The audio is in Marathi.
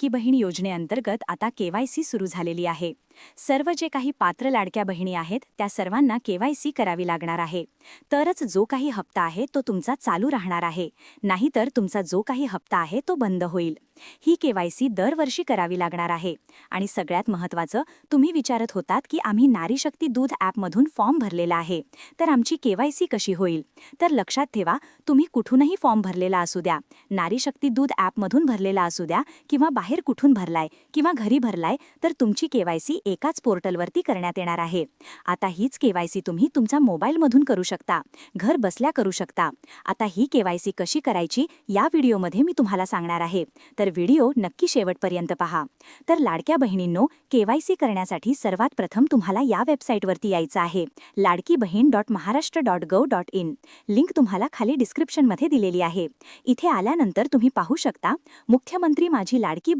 लाडकी बहीण योजनेअंतर्गत आता केवायसी सुरू झालेली आहे. सर्व जे काही पात्र लाडक्या बहिणी आहेत त्या सर्वांना केवायसी करावी लागणार आहे. तरच जो काही हप्ता आहे तो तुमचा चालू राहणार आहे. नाहीतर तुमचा जो काही हप्ता आहे तो बंद होईल. ही केवायसी दरवर्षी करावी लागणार आहे. आणि सगळ्यात महत्त्वाचं तुम्ही विचारत होतात की आम्ही नारी शक्ती दूध ॲपमधून फॉर्म भरलेला आहे. तर आमची केवायसी कशी होईल? तर लक्षात ठेवा तुम्ही कुठूनही फॉर्म भरलेला असू द्या. नारी शक्ती दूध ॲपमधून भरलेला असू द्या किंवा बाहेर कुठून भरलाय किंवा घरी भरलाय तर तुमची केवायसी एकाच पोर्टलवरती करण्यात येणार आहे. आता हीच केवायसी तुम्ही तुमच्या मोबाईलमधून करू शकता. घर बसल्या करू शकता. आता ही केवायसी कशी करायची या व्हिडिओमध्ये मी तुम्हाला सांगणार आहे. तर व्हिडिओ नक्की शेवटपर्यंत पहा. तर लाडक्या बहिणींनो केवायसी करण्यासाठी सर्वात प्रथम तुम्हाला या वेबसाईटवरती यायचं आहे. Ladki Bahin dot Maharashtra dot gov dot in. Link तुम्हाला खाली डिस्क्रिप्शनमध्ये दिलेली आहे. इथे आल्यानंतर तुम्ही पाहू शकता मुख्यमंत्री माझी लाडकी बहीण